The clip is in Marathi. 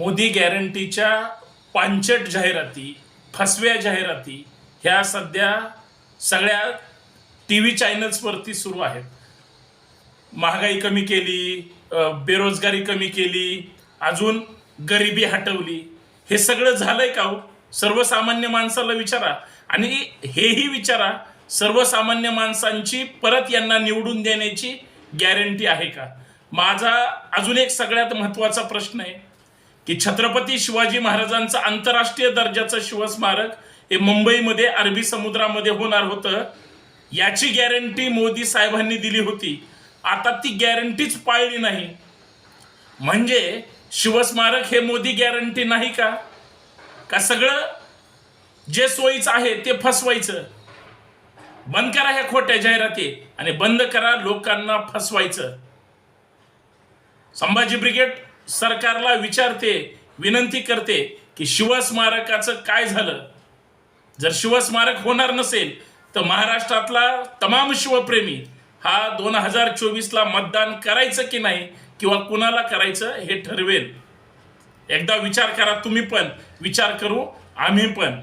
मोदी गॅरंटीच्या पांचट जाहिराती फसव्या जाहिराती ह्या सध्या सगळ्या टी व्ही चॅनल्सवरती सुरू आहेत. महागाई कमी केली बेरोजगारी कमी केली अजून गरिबी हटवली. हे सगळं झालंय का हो? सर्वसामान्य माणसाला विचारा. आणि हेही विचारा सर्वसामान्य माणसांची परत यांना निवडून देण्याची गॅरंटी आहे का? माझा अजून एक सगळ्यात महत्त्वाचा प्रश्न आहे. की छत्रपती शिवाजी महाराजांचं आंतरराष्ट्रीय दर्जाचं शिवस्मारक हे मुंबईमध्ये अरबी समुद्रामध्ये होणार होतं. याची गॅरंटी मोदी साहेबांनी दिली होती. आता ती गॅरंटीच पाळली नाही. म्हणजे शिवस्मारक हे मोदी गॅरंटी नाही का? का सगळं जे सोयीचं आहे ते फसवायचं? बंद करा ह्या खोट्या जाहिराती आणि बंद करा लोकांना फसवायचं. संभाजी ब्रिगेड सरकारला विचारते विनंती करते की शिवस्मारकाचं काय झालं? जर शिवस्मारक होणार नसेल तर महाराष्ट्रातला तमाम शिवप्रेमी हा दोन हजार चोवीसला मतदान करायचं की नाही किंवा कुणाला करायचं हे ठरवेल. एकदा विचार करा तुम्ही पण. विचार करू आम्ही पण.